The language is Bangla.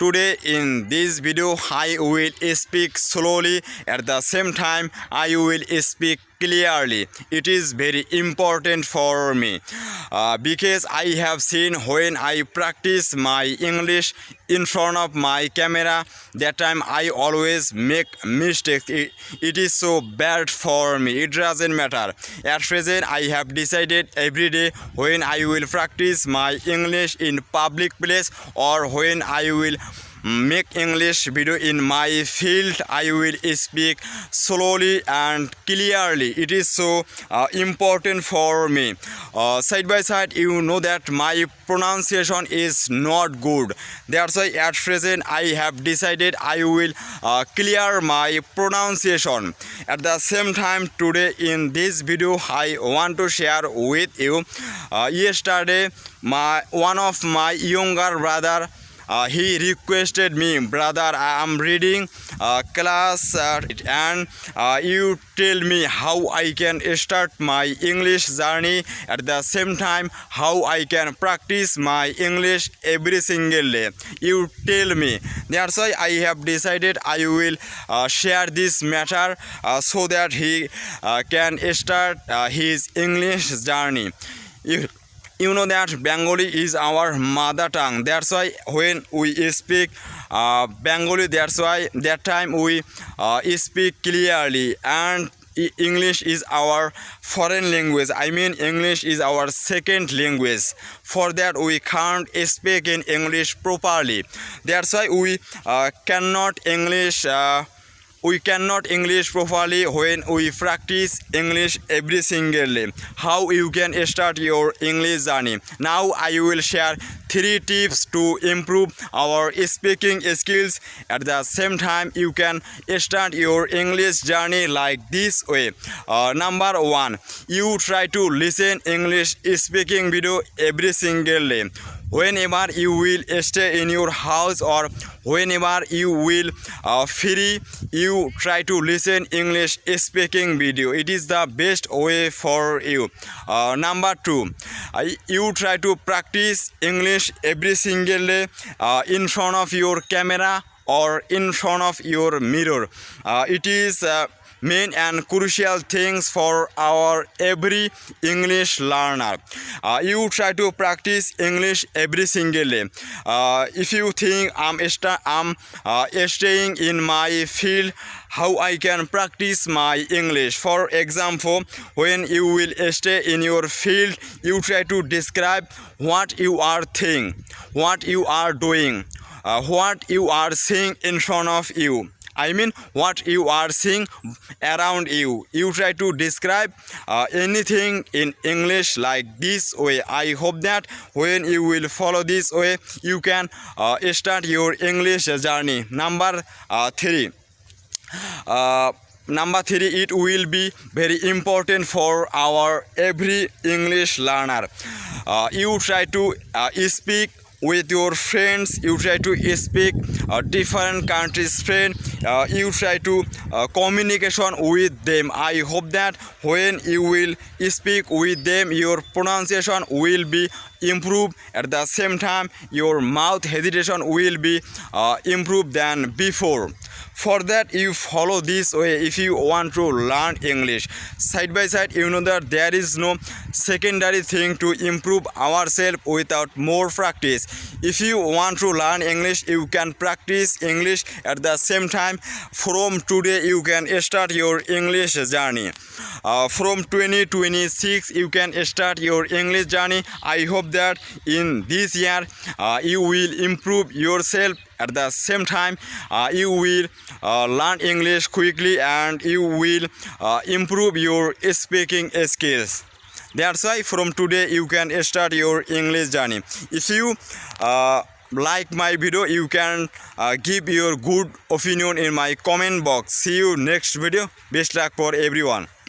Today in this video I will speak slowly at the same time I will speak clearly. It is very important for me uh, because I have seen when I practice my English in front of my camera that time I always make mistakes. It, it is so bad for me. It doesn't matter. At present, I have decided every day when I will practice my English in public place or when I will make English video in my field I will speak slowly and clearly it is so important for me side by side you know that my pronunciation is not good that's why at present I have decided I will clear my pronunciation at the same time today in this video I want to share with you yesterday my one of my younger brother Uh, he requested me, brother, I am reading uh, class uh, and you tell me how I can start my English journey, at the same time how I can practice my English every single day. You tell me. That's why I have decided I will share this matter so that he can start his English journey. you know that Bengali is our mother tongue. That's why when we speak uh, Bengali, that's why that time we uh, speak clearly and English is our foreign language. I mean, English is our second language. For that, we can't speak in English properly. That's why we uh, cannot English. Uh, we cannot english properly when we practice english every single day how you can start your english journey now i will share three tips to improve our speaking skills at the same time you can start your english journey like this way uh, number one you try to listen english speaking video every single day whenever you will stay in your house or whenever you will uh, free, you try to listen English speaking video. It is the best way for you. Uh, number 2, you try to practice English every single day uh, in front of your camera or in front of your mirror. It is main and crucial things for our every English learner you try to practice English every single day if you think um sta um staying in my field how I can practice my English for example when you will stay in your field you try to describe what you are thing what you are doing what you are seeing in front of you I mean what you are seeing around you you try to describe anything in English like this way I hope that when you will follow this way you can start your English journey number three number three it will be very important for our every English learner you try to speak with your friends you try to speak different countries friend you try to communication with them. I hope that when you will speak with them, your pronunciation will be improved. At the same time, your mouth hesitation will be uh, improved than before. For that you follow this way if you want to learn English side by side you know that there is no secondary thing to improve our self without more practice if you want to learn English you can practice English at the same time from today you can start your English journey from twenty twenty six you can start your English journey I hope that in this year you will improve your self at the same time uh, you will uh, learn english quickly and you will uh, improve your speaking skills that's why from today you can start your english journey if you uh, like my video you can uh, give your good opinion in my comment box see you next video best luck for everyone